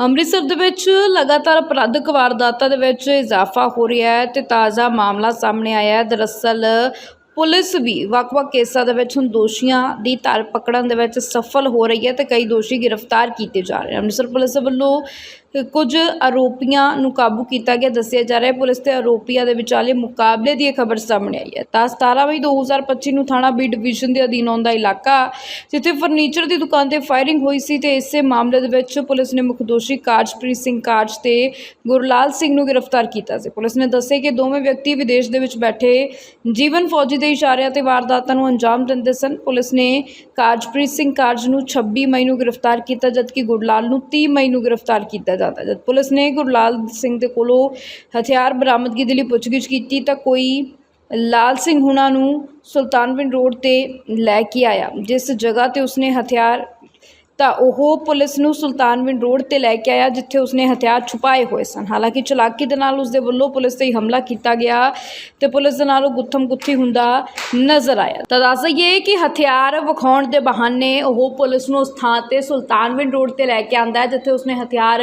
ਅੰਮ੍ਰਿਤਸਰ ਦੇ ਵਿੱਚ ਲਗਾਤਾਰ ਅਪਰਾਧਕ ਵਾਰਦਾਤਾਂ ਦੇ ਵਿੱਚ ਇਜ਼ਾਫਾ ਹੋ ਰਿਹਾ ਹੈ ਤੇ ਤਾਜ਼ਾ ਮਾਮਲਾ ਸਾਹਮਣੇ ਆਇਆ ਹੈ। ਦਰਅਸਲ, ਪੁਲਿਸ ਵੀ ਵੱਖ-ਵੱਖ ਕੇਸਾਂ ਦੇ ਵਿੱਚ ਹੁਣ ਦੋਸ਼ੀਆਂ ਦੀ ਧਰ ਪਕੜਨ ਦੇ ਵਿੱਚ ਸਫਲ ਹੋ ਰਹੀ ਹੈ ਤੇ ਕਈ ਦੋਸ਼ੀ ਗ੍ਰਿਫਤਾਰ ਕੀਤੇ ਜਾ ਰਹੇ ਹਨ। ਅੰਮ੍ਰਿਤਸਰ ਪੁਲਿਸ ਵੱਲੋਂ ਕੁਝ ਆਰੋਪੀਆਂ ਨੂੰ ਕਾਬੂ ਕੀਤਾ ਗਿਆ, ਦੱਸਿਆ ਜਾ ਰਿਹਾ ਹੈ, ਪੁਲਿਸ ਤੇ ਆਰੋਪੀਆਂ ਦੇ ਵਿਚਾਲੇ ਮੁਕਾਬਲੇ ਦੀ ਇਹ ਖਬਰ ਸਾਹਮਣੇ ਆਈ ਹੈ। ਤਾਂ 17 ਮਈ 2025 ਨੂੰ ਥਾਣਾ ਬੀ ਡਿਵੀਜ਼ਨ ਦੇ ਅਧੀਨ ਆਉਂਦਾ ਇਲਾਕਾ, ਜਿੱਥੇ ਫਰਨੀਚਰ ਦੀ ਦੁਕਾਨ ਤੇ ਫਾਇਰਿੰਗ ਹੋਈ ਸੀ ਤੇ ਇਸੇ ਮਾਮਲੇ ਦੇ ਵਿੱਚ ਪੁਲਿਸ ਨੇ ਮੁੱਖ ਦੋਸ਼ੀ ਕਾਰਜਪ੍ਰੀਤ ਸਿੰਘ ਕਾਰਜ ਤੇ ਗੁਰਲਾਲ ਸਿੰਘ ਨੂੰ ਗ੍ਰਿਫਤਾਰ ਕੀਤਾ ਸੀ। ਪੁਲਿਸ ਨੇ ਦੱਸਿਆ ਕਿ ਦੋਵੇਂ ਵਿਅਕਤੀ ਵਿਦੇਸ਼ ਦੇ ਵਿੱਚ ਬੈਠੇ ਜੀਵਨ ਫੌਜੀ ਦੇ ਇਸ਼ਾਰਿਆਂ ਤੇ ਵਾਰਦਾਤਾਂ ਨੂੰ ਅੰਜਾਮ ਦਿੰਦੇ ਸਨ। ਪੁਲਿਸ ਨੇ ਕਾਰਜਪ੍ਰੀਤ ਸਿੰਘ ਕਾਰਜ ਨੂੰ 26 ਮਈ ਨੂੰ ਗ੍ਰਿਫਤਾਰ ਕੀਤਾ, ਜਦਕਿ ਗੁਰਲਾਲ ਨੂੰ 30 ਮਈ ਨੂੰ ਗ੍ਰਿਫਤਾਰ ਕੀਤਾ ਜਾਂਦਾ। ਜਦ ਪੁਲਿਸ ਨੇ ਗੁਰਲਾਲ ਸਿੰਘ ਦੇ ਕੋਲੋਂ ਹਥਿਆਰ ਬਰਾਮਦਗੀ ਦੇ ਲਈ ਪੁੱਛਗਿੱਛ ਕੀਤੀ ਤਾਂ ਕੋਈ ਲਾਲ ਸਿੰਘ ਹੁਣਾਂ ਨੂੰ ਸੁਲਤਾਨਵਿੰਡ ਰੋਡ ਤੇ ਲੈ ਕੇ ਆਇਆ। ਜਿਸ ਜਗ੍ਹਾ ਤੇ ਉਸਨੇ ਹਥਿਆਰ ਤਾਂ ਉਹ ਪੁਲਿਸ ਨੂੰ ਸੁਲਤਾਨਵਿੰਡ ਰੋਡ ਤੇ ਲੈ ਕੇ ਆਇਆ, ਜਿੱਥੇ ਉਸਨੇ ਹਥਿਆਰ ਛੁਪਾਏ ਹੋਏ ਸਨ। ਹਾਲਾਂਕਿ ਚਲਾਕੀ ਦੇ ਨਾਲ ਉਸਦੇ ਵੱਲੋਂ ਪੁਲਿਸ ਤੇ ਹੀ ਹਮਲਾ ਕੀਤਾ ਗਿਆ ਤੇ ਪੁਲਿਸ ਦੇ ਨਾਲ ਉਹ ਗੁੱਥਮ ਗੁੱਥੀ ਹੁੰਦਾ ਨਜ਼ਰ ਆਇਆ। ਤਾਂ ਦੱਸ ਦਈਏ ਕਿ ਹਥਿਆਰ ਵਿਖਾਉਣ ਦੇ ਬਹਾਨੇ ਉਹ ਪੁਲਿਸ ਨੂੰ ਉਸ ਥਾਂ ਤੇ ਸੁਲਤਾਨਵਿੰਡ ਰੋਡ ਤੇ ਲੈ ਕੇ ਆਂਦਾ, ਜਿੱਥੇ ਉਸਨੇ ਹਥਿਆਰ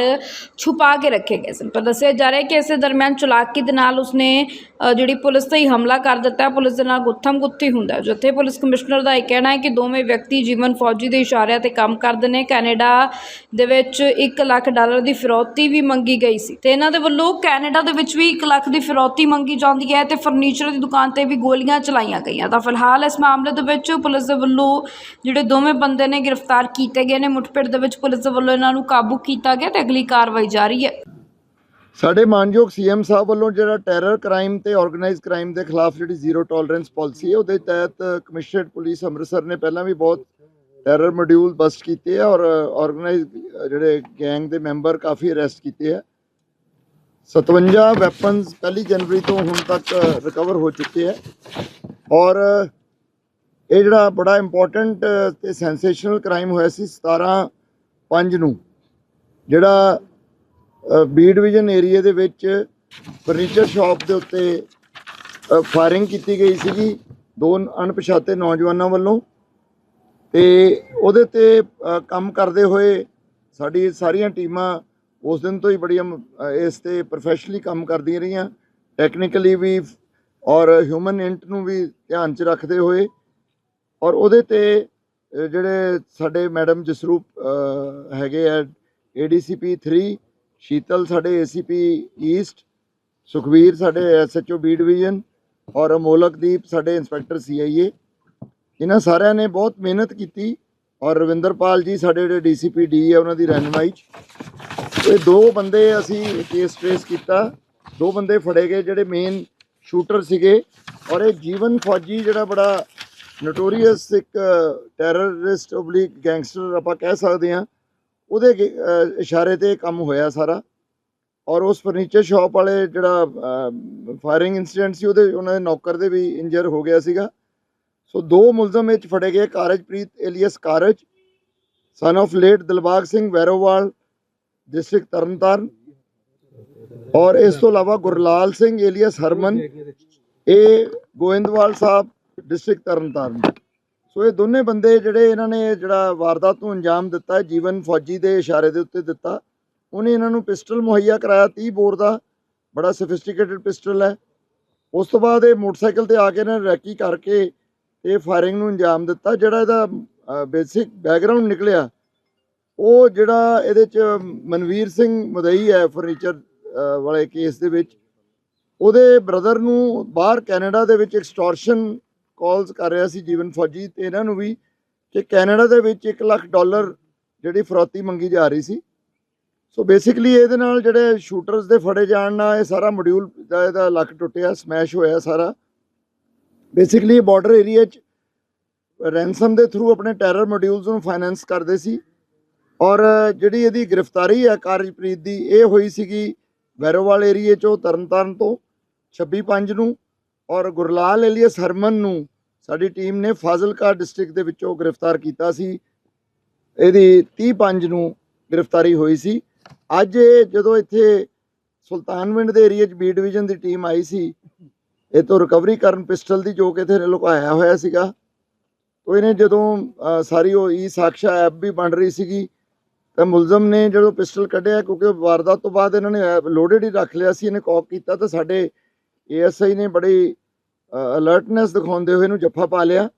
ਛੁਪਾ ਕੇ ਰੱਖੇ ਗਏ ਸਨ। ਪਰ ਦੱਸਿਆ ਜਾ ਰਿਹਾ ਕਿ ਇਸੇ ਦਰਮਿਆਨ ਚਲਾਕੀ ਦੇ ਨਾਲ ਉਸਨੇ ਜਿਹੜੀ ਪੁਲਿਸ ਤੇ ਹੀ ਹਮਲਾ ਕਰ ਦਿੱਤਾ, ਪੁਲਿਸ ਦੇ ਨਾਲ ਗੁੱਥਮ ਗੁੱਥੀ ਹੁੰਦਾ ਜਿੱਥੇ ਪੁਲਿਸ ਕਮਿਸ਼ਨਰ ਦਾ ਇਹ ਕਹਿਣਾ ਹੈ ਕਿ ਦੋਵੇਂ ਵਿਅਕਤੀ ਜੀਵਨ ਫੌਜੀ ਦੇ ਇਸ਼ਾਰਿਆਂ ਤੇ ਕੰਮ ਕਰਦੇ ਨੇ ਕੈਨੇਡਾ ਦੇ ਵਿੱਚ 1 ਲੱਖ ਡਾਲਰ ਦੀ ਫਿਰੌਤੀ ਵੀ ਮੰਗੀ ਗਈ ਸੀ। ਤੇ ਇਹਨਾਂ ਦੇ ਵੱਲੋਂ ਕੈਨੇਡਾ ਦੇ ਵਿੱਚ ਵੀ 1 ਲੱਖ ਦੀ ਫਿਰੌਤੀ ਮੰਗੀ ਜਾਂਦੀ ਹੈ ਤੇ ਫਰਨੀਚਰ ਦੀ ਦੁਕਾਨ ਤੇ ਵੀ ਗੋਲੀਆਂ ਚਲਾਈਆਂ ਗਈਆਂ ਤਾਂ ਫਿਲਹਾਲ ਇਸ ਮਾਮਲੇ ਦੇ ਵਿੱਚ ਪੁਲਿਸ ਦੇ ਵੱਲੋਂ ਜਿਹੜੇ ਦੋਵੇਂ ਬੰਦੇ ਨੇ ਗ੍ਰਿਫਤਾਰ ਕੀਤੇ ਗਏ ਨੇ, ਮੁੱਠਭੇੜ ਦੇ ਵਿੱਚ ਪੁਲਿਸ ਦੇ ਵੱਲੋਂ ਇਹਨਾਂ ਨੂੰ ਕਾਬੂ ਕੀਤਾ ਗਿਆ ਤੇ ਅਗਲੀ ਕਾਰਵਾਈ ਜਾਰੀ ਹੈ। ਸਾਡੇ ਮਾਨਯੋਗ ਸੀਐਮ ਸਾਹਿਬ ਵੱਲੋਂ ਜਿਹੜਾ ਟੈਰਰ ਕ੍ਰਾਈਮ ਤੇ ਆਰਗੇਨਾਈਜ਼ਡ ਕ੍ਰਾਈਮ ਦੇ ਖਿਲਾਫ ਜਿਹੜੀ ਜ਼ੀਰੋ ਟੋਲਰੈਂਸ ਪਾਲਿਸੀ ਹੈ, ਉਹਦੇ ਤਹਿਤ ਕਮਿਸ਼ਨਰਡ ਪੁਲਿਸ ਅੰਮ੍ਰਿਤਸਰ ਨੇ ਪਹਿਲਾਂ ਵੀ ਬਹੁਤ ਟੈਰਰ ਮੋਡਿਊਲ ਬਸਟ ਕੀਤੇ ਆ ਔਰ ਆਰਗੇਨਾਈਜ਼ਡ ਜਿਹੜੇ ਗੈਂਗ ਦੇ ਮੈਂਬਰ ਕਾਫੀ ਅਰੈਸਟ ਕੀਤੇ ਆ। 57 ਵੈਪਨਸ ਪਹਿਲੀ ਜਨਵਰੀ ਤੋਂ ਹੁਣ ਤੱਕ ਰਿਕਵਰ ਹੋ ਚੁੱਕੇ ਆ। ਔਰ ਇਹ ਜਿਹੜਾ ਬੜਾ ਇੰਪੋਰਟੈਂਟ ਤੇ ਸੈਂਸੇਸ਼ਨਲ ਕ੍ਰਾਈਮ ਹੋਇਆ ਸੀ 17 5 ਨੂੰ, ਜਿਹੜਾ ਬੀ ਡਿਵੀਜ਼ਨ ਏਰੀਆ ਦੇ ਵਿੱਚ ਫਰਨੀਚਰ ਸ਼ਾਪ ਦੇ ਉੱਤੇ ਫਾਇਰਿੰਗ ਕੀਤੀ ਗਈ ਸੀਗੀ। ਦੋ ਅਣਪਛਾਤੇ ਨੌਜਵਾਨਾਂ ਵੱਲੋਂ। ਤੇ ਉਹਦੇ ਤੇ ਕੰਮ ਕਰਦੇ ਹੋਏ ਸਾਡੀ ਸਾਰੀਆਂ ਟੀਮਾਂ ਉਸ ਦਿਨ ਤੋਂ ਹੀ ਬੜੀਆਂ ਇਸ ਤੇ ਪ੍ਰੋਫੈਸ਼ਨਲੀ ਕੰਮ ਕਰਦੀਆਂ ਰਹੀਆਂ। ਟੈਕਨੀਕਲੀ ਵੀ ਔਰ ਹਿਊਮਨ ਇੰਟ ਨੂੰ ਵੀ ਧਿਆਨ 'ਚ ਰੱਖਦੇ ਹੋਏ ਔਰ ਉਹਦੇ ਤੇ ਜਿਹੜੇ ਸਾਡੇ ਮੈਡਮ ਜਸਰੂਪ ਅ, ਹੈਗੇ ਆ ਏਡੀਸੀਪੀ 3 ਸ਼ੀਤਲ ਸਾਡੇ ਏਸੀਪੀ ਈਸਟ ਸੁਖਵੀਰ ਸਾਡੇ ਐਸਐਚਓ ਬੀ ਡਿਵੀਜ਼ਨ ਔਰ ਅਮੋਲਕਦੀਪ ਸਾਡੇ ਇੰਸਪੈਕਟਰ ਸੀਆਈਏ ਇਹਨਾਂ ਸਾਰਿਆਂ ਨੇ ਬਹੁਤ ਮਿਹਨਤ ਕੀਤੀ ਔਰ ਰਵਿੰਦਰਪਾਲ ਜੀ ਸਾਡੇ ਜਿਹੜੇ ਡੀਸੀਪੀ ਡੀ ਹੈ ਉਹਨਾਂ ਦੀ ਰਹਿਨਮਾਈ 'ਚ। ਇਹ ਦੋ ਬੰਦੇ ਅਸੀਂ ਕੇਸ ਟ੍ਰੇਸ ਕੀਤਾ। ਦੋ ਬੰਦੇ ਫੜੇ ਗਏ ਜਿਹੜੇ ਮੇਨ ਸ਼ੂਟਰ ਸੀਗੇ ਔਰ ਇਹ ਜੀਵਨ ਫੌਜੀ ਜਿਹੜਾ ਬੜਾ ਨੋਟੋਰੀਅਸ ਇੱਕ ਟੈਰਰਿਸਟ ਓਬਲੀਕ ਗੈਂਗਸਟਰ ਆਪਾਂ ਕਹਿ ਸਕਦੇ ਹਾਂ। ਉਹਦੇ ਗੇ- ਇਸ਼ਾਰੇ ਤੇ ਕੰਮ ਹੋਇਆ ਸਾਰਾ। ਔਰ ਉਸ ਫਰਨੀਚਰ ਸ਼ਾਪ ਵਾਲੇ ਜਿਹੜਾ ਫਾਇਰਿੰਗ ਇਨਸੀਡੈਂਟ ਸੀ ਉਹਦੇ, ਉਹਨਾਂ ਦੇ ਨੌਕਰ ਦੇ ਵੀ ਇੰਜਰ ਹੋ ਗਿਆ ਸੀਗਾ। ਸੋ ਦੋ ਮੁਲਜ਼ਮ ਵਿੱਚ ਫੜੇ ਗਏ, Karajpreet alias Karaj son of late Dilbagh Singh Vairowal district Tarn Taran ਔਰ ਇਸ ਤੋਂ ਇਲਾਵਾ ਗੁਰਲਾਲ ਸਿੰਘ ਏਲੀਅਸ ਹਰਮਨ ਇਹ ਗੋਇੰਦਵਾਲ ਸਾਹਿਬ ਡਿਸਟ੍ਰਿਕਟ ਤਰਨਤਾਰਨ। ਸੋ ਇਹ ਦੋਨੇ ਬੰਦੇ ਜਿਹੜੇ ਇਹਨਾਂ ਨੇ ਜਿਹੜਾ ਵਾਰਦਾਤ ਨੂੰ ਅੰਜਾਮ ਦਿੱਤਾ, ਜੀਵਨ ਫੌਜੀ ਦੇ ਇਸ਼ਾਰੇ ਦੇ ਉੱਤੇ ਦਿੱਤਾ, ਉਹਨੇ ਇਹਨਾਂ ਨੂੰ ਪਿਸਟਲ ਮੁਹੱਈਆ ਕਰਾਇਆ 30 ਬੋਰ ਦਾ, ਬੜਾ ਸੋਫਿਸਟੀਕੇਟਡ ਪਿਸਟਲ ਹੈ। ਉਸ ਤੋਂ ਬਾਅਦ ਇਹ ਮੋਟਰਸਾਈਕਲ ਤੇ ਆ ਕੇ ਇਹਨਾਂ ਰੈਕੀ ਕਰਕੇ ਇਹ ਫਾਇਰਿੰਗ ਨੂੰ ਅੰਜਾਮ ਦਿੱਤਾ, ਜਿਹੜਾ ਇਹਦਾ ਬੇਸਿਕ ਬੈਕਗ੍ਰਾਉਂਡ ਨਿਕਲਿਆ, ਉਹ ਜਿਹੜਾ ਇਹਦੇ ਚ ਮਨਵੀਰ ਸਿੰਘ ਮਦਈ ਹੈ ਫਰਨੀਚਰ ਵਾਲੇ ਕੇਸ ਦੇ ਵਿੱਚ, ਉਹਦੇ ਬ੍ਰਦਰ ਨੂੰ ਬਾਹਰ ਕੈਨੇਡਾ ਦੇ ਵਿੱਚ ਐਕਸਟੋਰਸ਼ਨ ਕਾਲਸ ਕਰ ਰਿਹਾ ਸੀ ਜੀਵਨ ਫੌਜੀ, ਤੇ ਇਹਨਾਂ ਨੂੰ ਵੀ ਕਿ ਕੈਨੇਡਾ ਦੇ ਵਿੱਚ 1 ਲੱਖ ਡਾਲਰ ਜਿਹੜੀ ਫਰੋਤੀ ਮੰਗੀ ਜਾ ਰਹੀ ਸੀ। ਸੋ ਬੇਸਿਕਲੀ ਇਹਦੇ ਨਾਲ ਜਿਹੜੇ ਸ਼ੂਟਰਸ ਦੇ ਫੜੇ ਜਾਣ ਨਾਲ ਇਹ ਸਾਰਾ ਮੋਡਿਊਲ ਦਾ ਇਹਦਾ ਲੱਕ ਟੁੱਟਿਆ ਸਮੈਸ਼ ਹੋਇਆ ਸਾਰਾ। ਬੇਸਿਕਲੀ ਬਾਰਡਰ ਏਰੀਆ 'ਚ ਰੈਂਸਮ ਦੇ ਥਰੂ ਆਪਣੇ ਟੈਰਰ ਮੋਡਿਊਲਸ ਨੂੰ ਫਾਈਨੈਂਸ ਕਰਦੇ ਸੀ। ਔਰ ਜਿਹੜੀ ਇਹਦੀ ਗ੍ਰਿਫਤਾਰੀ ਹੈ ਕਾਰਜਪ੍ਰੀਤ ਦੀ, ਇਹ ਹੋਈ ਸੀਗੀ ਵੈਰੋਵਾਲ ਏਰੀਏ 'ਚੋਂ, ਤਰਨਤਾਰਨ ਤੋਂ 26/5 ਨੂੰ। ਔਰ ਗੁਰਲਾਲ ਏਲੀਅਸ ਹਰਮਨ ਨੂੰ ਸਾਡੀ ਟੀਮ ਨੇ ਫਾਜ਼ਿਲਕਾ ਡਿਸਟ੍ਰਿਕਟ ਦੇ ਵਿੱਚੋਂ ਗ੍ਰਿਫਤਾਰ ਕੀਤਾ ਸੀ। ਇਹਦੀ 30/5 ਨੂੰ ਗ੍ਰਿਫਤਾਰੀ ਹੋਈ ਸੀ। ਅੱਜ ਜਦੋਂ ਇੱਥੇ ਸੁਲਤਾਨਵਿੰਡ ਦੇ ਏਰੀਆ 'ਚ ਬੀ ਡਿਵੀਜ਼ਨ ਦੀ ਟੀਮ ਆਈ ਸੀ ਇਹ ਤੋਂ ਰਿਕਵਰੀ ਕਰਨ ਪਿਸਟਲ ਦੀ ਜੋ ਕਿ ਇੱਥੇ ਲੁਕਾਇਆ ਹੋਇਆ ਸੀਗਾ। ਉਹ ਇਹਨੇ ਜਦੋਂ ਸਾਰੀ ਉਹ ਈ ਸਾਕਸ਼ਾ ਐਪ ਵੀ ਬਣ ਰਹੀ ਸੀਗੀ ਤਾਂ ਮੁਲਜ਼ਮ ਨੇ ਜਦੋਂ ਪਿਸਟਲ ਕੱਢਿਆ ਕਿਉਂਕਿ ਵਾਰਦਾਤ ਤੋਂ ਬਾਅਦ ਇਹਨਾਂ ਨੇ ਲੋਡਡ ਹੀ ਰੱਖ ਲਿਆ ਸੀ ਇਹਨੇ ਕੌਕ ਕੀਤਾ ਤਾਂ ਸਾਡੇ ਏਐਸਆਈ ਨੇ ਬੜੀ ਅਲਰਟਨੈਸ ਦਿਖਾਉਂਦੇ ਹੋਏ ਇਹਨੂੰ ਜੱਫਾ ਪਾ ਲਿਆ।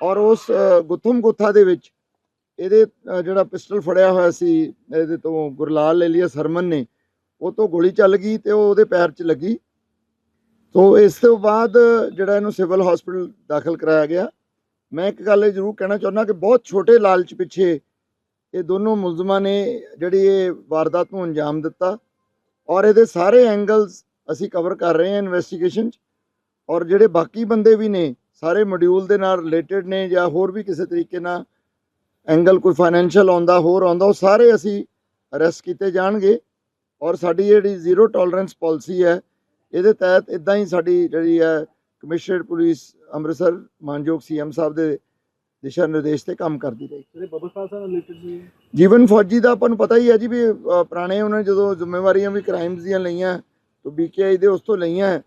ਔਰ ਉਸ ਅ, ਗੁੱਥਮ ਗੁੱਥਾ ਦੇ ਵਿੱਚ ਇਹਦੇ ਜਿਹੜਾ ਪਿਸਟਲ ਫੜਿਆ ਹੋਇਆ ਸੀ ਇਹਦੇ ਤੋਂ ਗੁਰਲਾਲ ਲੈ ਲਿਆ ਸਰਮਨ ਨੇ ਉਹ ਤੋਂ ਗੋਲੀ ਚੱਲ ਗਈ ਤੇ ਉਹ ਉਹਦੇ ਪੈਰ 'ਚ ਲੱਗੀ। ਤੋਂ ਇਸ ਤੋਂ ਬਾਅਦ ਜਿਹੜਾ ਇਹਨੂੰ ਸਿਵਲ ਹਸਪੀਟਲ ਦਾਖਲ ਕਰਾਇਆ ਗਿਆ। ਮੈਂ ਇੱਕ ਗੱਲ ਇਹ ਜ਼ਰੂਰ ਕਹਿਣਾ ਚਾਹੁੰਦਾ ਕਿ ਬਹੁਤ ਛੋਟੇ ਲਾਲਚ ਪਿੱਛੇ ਇਹ ਦੋਨੋਂ ਮੁਲਜ਼ਮਾਂ ਨੇ ਜਿਹੜੀ ਇਹ ਵਾਰਦਾਤ ਨੂੰ ਅੰਜਾਮ ਦਿੱਤਾ ਔਰ ਇਹਦੇ ਸਾਰੇ ਐਂਗਲਸ ਅਸੀਂ ਕਵਰ ਕਰ ਰਹੇ ਹਾਂ ਇਨਵੈਸਟੀਗੇਸ਼ਨ 'ਚ ਔਰ ਜਿਹੜੇ ਬਾਕੀ ਬੰਦੇ ਵੀ ਨੇ, ਸਾਰੇ ਮੋਡਿਊਲ ਦੇ ਨਾਲ ਰਿਲੇਟਡ ਨੇ ਜਾਂ ਹੋਰ ਵੀ ਕਿਸੇ ਤਰੀਕੇ ਨਾਲ ਐਂਗਲ ਕੋਈ ਫਾਈਨੈਂਸ਼ੀਅਲ ਆਉਂਦਾ, ਹੋਰ ਆਉਂਦਾ, ਉਹ ਸਾਰੇ ਅਸੀਂ ਅਰੈਸਟ ਕੀਤੇ ਜਾਣਗੇ ਔਰ ਸਾਡੀ ਜਿਹੜੀ ਜ਼ੀਰੋ ਟੋਲਰੈਂਸ ਪਾਲਿਸੀ ਹੈ ਇਹਦੇ ਤਹਿਤ ਇਦਾਂ ਹੀ ਸਾਡੀ ਜਿਹੜੀ ਹੈ ਕਮਿਸ਼ਨਰ ਪੁਲਿਸ ਅੰਮ੍ਰਿਤਸਰ ਮਾਨਯੋਗ ਸੀਐਮ ਸਾਹਿਬ ਦੇ ਦਿਸ਼ਾ ਨਿਰਦੇਸ਼ ਤੇ ਕੰਮ ਕਰਦੀ ਰਹੀ। ਜਿਹੜੇ ਬਬਲ ਖਾਲਸਾ ਨਾਲ ਰਿਲੇਟਡ ਸੀ ਜੀਵਨ ਫੌਜੀ ਦਾ ਆਪਾਂ ਨੂੰ ਪਤਾ ਹੀ ਹੈ ਜੀ ਵੀ ਪੁਰਾਣੇ ਉਹਨਾਂ ਨੇ ਜਦੋਂ ਜ਼ਿੰਮੇਵਾਰੀਆਂ ਵੀ ਕ੍ਰਾਈਮਸ ਦੀਆਂ ਲਈਆਂ ਤੋਂ ਬੀਕੇਆਈ ਦੇ ਉਸ ਤੋਂ ਲਈਆਂ।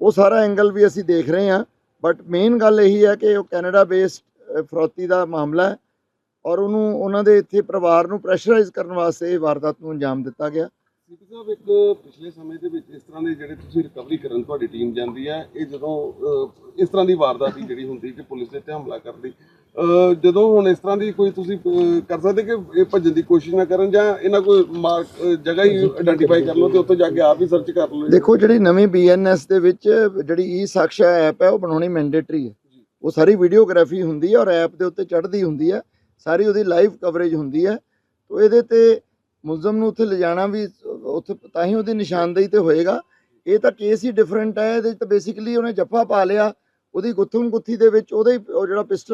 ਉਹ ਸਾਰਾ ਐਂਗਲ ਵੀ ਅਸੀਂ ਦੇਖ ਰਹੇ ਹਾਂ। ਬਟ ਮੇਨ ਗੱਲ ਇਹੀ ਹੈ ਕਿ ਉਹ ਕੈਨੇਡਾ ਬੇਸਡ ਫਰੌਤੀ ਦਾ ਮਾਮਲਾ ਹੈ ਔਰ ਉਹਨੂੰ ਉਹਨਾਂ ਦੇ ਇੱਥੇ ਪਰਿਵਾਰ ਨੂੰ ਪ੍ਰੈਸ਼ਰਾਈਜ਼ ਕਰਨ ਵਾਸਤੇ ਇਹ ਵਾਰਦਾਤ ਨੂੰ ਅੰਜਾਮ ਦਿੱਤਾ ਗਿਆ। ਸੀਪੀ ਸਾਹਿਬ ਇੱਕ ਪਿਛਲੇ ਸਮੇਂ ਦੇ ਵਿੱਚ ਇਸ ਤਰ੍ਹਾਂ ਦੇ ਜਿਹੜੇ ਤੁਸੀਂ ਰਿਕਵਰੀ ਕਰਨ ਤੁਹਾਡੀ ਟੀਮ ਜਾਂਦੀ ਹੈ ਇਹ ਜਦੋਂ ਇਸ ਤਰ੍ਹਾਂ ਦੀ ਵਾਰਦਾਤ ਹੀ ਜਿਹੜੀ ਹੁੰਦੀ ਕਿ ਪੁਲਿਸ ਦੇ ਤੇ ਹਮਲਾ ਕਰਦੀ ਜਦੋਂ ਹੁਣ ਇਸ ਤਰ੍ਹਾਂ ਦੀ ਕੋਈ ਤੁਸੀਂ ਕਰ ਸਕਦੇ ਕਿ ਇਹ ਭੱਜਣ ਦੀ ਕੋਸ਼ਿਸ਼ ਨਾ ਕਰਨ ਜਾਂ ਇਹਨਾਂ ਕੋਈ ਮਾਰਕ ਜਗ੍ਹਾ ਹੀ ਆਇਡੈਂਟੀਫਾਈ ਕਰ ਲਓ ਤੇ ਉੱਥੇ ਜਾ ਕੇ ਆਪ ਹੀ ਸਰਚ ਕਰ ਲਓ? ਦੇਖੋ ਜਿਹੜੀ ਨਵੀਂ ਬੀਐਨਐਸ ਦੇ ਵਿੱਚ ਜਿਹੜੀ ਈ ਸਾਕਸ਼ਾ ਐਪ ਹੈ ਉਹ ਬਣਾਉਣੀ ਮੈਂਡੇਟਰੀ ਹੈ। ਉਹ ਸਾਰੀ ਵੀਡੀਓਗ੍ਰਾਫੀ ਹੁੰਦੀ ਹੈ ਔਰ ਐਪ ਦੇ ਉੱਤੇ ਚੜ੍ਹਦੀ ਹੁੰਦੀ ਹੈ। ਸਾਰੀ ਉਹਦੀ ਲਾਈਵ ਕਵਰੇਜ ਹੁੰਦੀ ਹੈ। ਤੋਂ ਇਹਦੇ ਤੇ ਮੁਲਜ਼ਮ ਨੂੰ ਉੱਥੇ ਲਿਜਾਣਾ ਵੀ ਉੱਥੇ ਤਾਂ ਹੀ ਉਹਦੀ ਨਿਸ਼ਾਨਦੇਹੀ ਤੇ ਹੋਏਗਾ। ਇਹ ਤਾਂ ਕੇਸ ਹੀ ਡਿਫਰੈਂਟ ਹੈ, ਇਹਦੇ 'ਚ ਤਾਂ ਬੇਸਿਕਲੀ ਉਹਨੇ ਜੱਫਾ ਪਾ ਲਿਆ, ਉਹਦੀ ਗੁੱਥਮ ਗੁੱਥੀ ਦੇ ਵਿੱਚ ਉਹਦੇ ਹੀ ਉਹ ਜਿਹੜਾ ਪਿਸਟਲ